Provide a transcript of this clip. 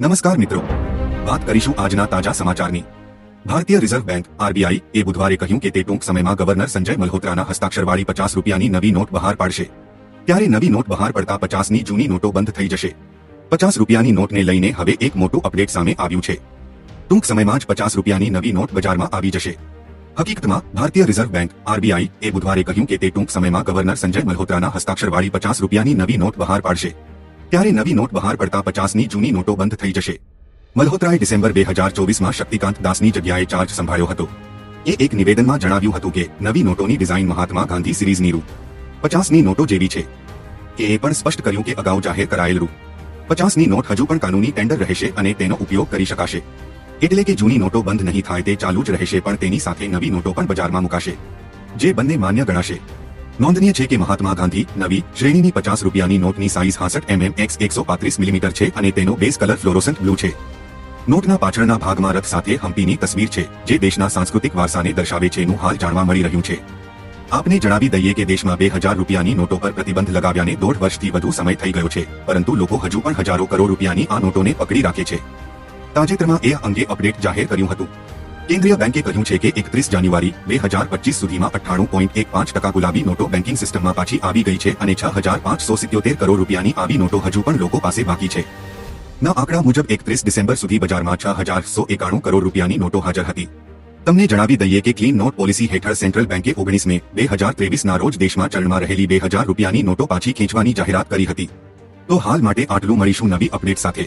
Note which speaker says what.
Speaker 1: નમસ્કાર મિત્રો. વાત કરીશું આજના તાજા સમાચારની. ભારતીય રિઝર્વ બેંક, આરબીઆઈ, એ બુધવારે કહ્યું કે તે ટૂંક સમયમાં ગવર્નર સંજય મલ્હોત્રાના હસ્તાક્ષરવાળી પચાસ રૂપિયાની નવી નોટ બહાર પાડશે. ત્યારે નવી નોટ બહાર પડતા પચાસની જૂની નોટો બંધ થઈ જશે. પચાસ રૂપિયાની નોટને લઈને હવે એક મોટું અપડેટ સામે આવ્યું છે. ટૂંક સમયમાં જ પચાસ રૂપિયાની નવી નોટ બજારમાં આવી જશે. હકીકતમાં, ભારતીય રિઝર્વ બેંક, આરબીઆઈ, એ બુધવારે કહ્યું કે તે ટૂંક સમયમાં ગવર્નર સંજય મલ્હોત્રાના હસ્તાક્ષરવાળી પચાસ રૂપિયાની નવી નોટ બહાર પાડશે. ત્યારે નવી નોટ બહાર પડતા પચાસની જૂની નોટો બંધ થઈ જશે. મલ્હોત્રાએ ડિસેમ્બર બે હજાર ચોવીસમાં શક્તિકાંત દાસની જગ્યાએ ચાર્જ સંભાળ્યો હતો. એ એક નિવેદનમાં જણાવ્યું હતું કે નવી નોટોની ડિઝાઇન મહાત્મા ગાંધી સિરીઝની રૂ. પચાસની નોટો જેવી છે. એ પણ સ્પષ્ટ કર્યું કે અગાઉ જાહેર કરાયેલ રૂ. પચાસની નોટ હજુ પણ કાનૂની ટેન્ડર રહેશે અને તેનો ઉપયોગ કરી શકાશે. એટલે કે જૂની નોટો બંધ નહીં થાય તે ચાલુ જ રહેશે પણ તેની સાથે નવી નોટો પણ બજારમાં મુકાશે. જે બંને માન્ય ગણાશે. નોંધનીય છે કે મહાત્મા ગાંધી નવી શ્રેણીની પચાસ રૂપિયાની નોટની સાઇઝ હાસઠ એમએમ એક્સ એકસો પાંત્રીસ મિલીમીટર છે અને તેનો બેઝ કલર ફ્લોરોસન્ટ બ્લુ છે. નોટના પાછળના ભાગમાં રથ સાથે હમ્પીની તસવીર છે, જે દેશના સાંસ્કૃતિક વારસાને દર્શાવે છે નું હાલ જાણવા મળી રહ્યું છે. આપને જણાવી દઈએ કે દેશમાં બે હજાર રૂપિયાની નોટો પર પ્રતિબંધ લગાવ્યાને દોઢ વર્ષથી વધુ સમય થઈ ગયો છે, પરંતુ લોકો હજુ પણ હજારો કરોડ રૂપિયાની આ નોટોને પકડી રાખે છે. તાજેતરમાં એ અંગે અપડેટ જાહેર કર્યું હતું. કેન્દ્રીય બેંકે કહ્યું છે કે એકત્રીસ જાન્યુઆરી બે હજાર પચીસ સુધીમાં અઠ્ઠાણું પોઈન્ટ એક પાંચ ટકા ગુલાબી નોટો બેન્કિંગ સિસ્ટમમાં પાછી આવી ગઈ છે અને છ હજાર પાંચસો સિત્યોતેર કરોડ રૂપિયાની આવી નોટો હજુ પણ લોકો પાસે બાકી છે. ના આંકડા મુજબ એકત્રીસ ડિસેમ્બર સુધી બજારમાં છ હજાર સો એકાણું કરોડ રૂપિયાની નોટો હાજર હતી. તમને જણાવી દઈએ કે ક્લીન નોટ પોલિસી હેઠળ સેન્ટ્રલ બેંકે ઓગણીસ મે બે હજાર ત્રેવીસના રોજ દેશમાં ચલણમાં રહેલી બે હજાર રૂપિયાની નોટો પાછી ખેંચવાની જાહેરાત કરી હતી. તો હાલ માટે આટલું મળીશું નવી અપડેટ સાથે.